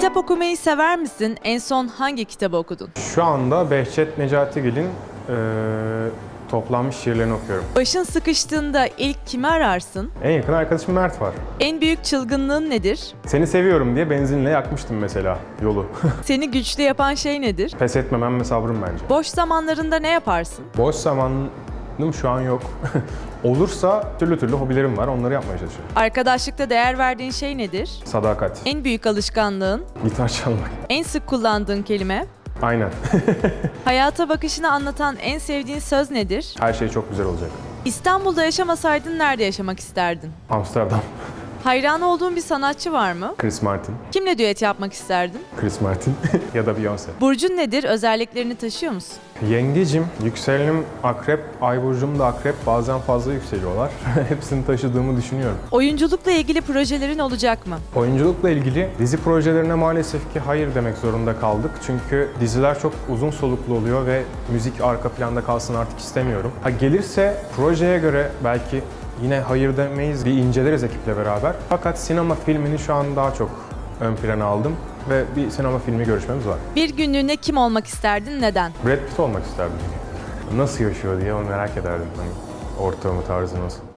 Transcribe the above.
Kitap okumayı sever misin? En son hangi kitabı okudun? Şu anda Behçet Necatigil'in eee toplanmış şiirlerini okuyorum. Başın sıkıştığında ilk kimi ararsın? En yakın arkadaşım Mert var. En büyük çılgınlığın nedir? Seni seviyorum diye benzinle yakmıştım mesela yolu. Seni güçlü yapan şey nedir? Pes etmemem ve sabrım bence. Boş zamanlarında ne yaparsın? Boş zamanım şu an yok. Olursa türlü türlü hobilerim var. Onları yapmaya çalışıyorum. Arkadaşlıkta değer verdiğin şey nedir? Sadakat. En büyük alışkanlığın? Gitar çalmak. En sık kullandığın kelime? Aynen. Hayata bakışını anlatan en sevdiğin söz nedir? Her şey çok güzel olacak. İstanbul'da yaşamasaydın nerede yaşamak isterdin? Amsterdam. Hayran olduğun bir sanatçı var mı? Chris Martin. Kimle düet yapmak isterdin? Chris Martin. ya da Beyoncé. Burcun nedir? Özelliklerini taşıyor musun? Yengecim, yükselenim akrep, ay burcum da akrep. Bazen fazla yükseliyorlar. Hepsini taşıdığımı düşünüyorum. Oyunculukla ilgili projelerin olacak mı? Oyunculukla ilgili dizi projelerine maalesef ki hayır demek zorunda kaldık. Çünkü diziler çok uzun soluklu oluyor ve müzik arka planda kalsın artık istemiyorum. Ha gelirse projeye göre belki yine hayır demeyiz, bir inceleriz ekiple beraber. Fakat sinema filmini şu an daha çok ön plana aldım ve bir sinema filmi görüşmemiz var. Bir günlüğüne kim olmak isterdin? Neden? Brad Pitt olmak isterdim. Nasıl yaşıyor diye onu merak ederdim. Hani ortamı, tarzı nasıl.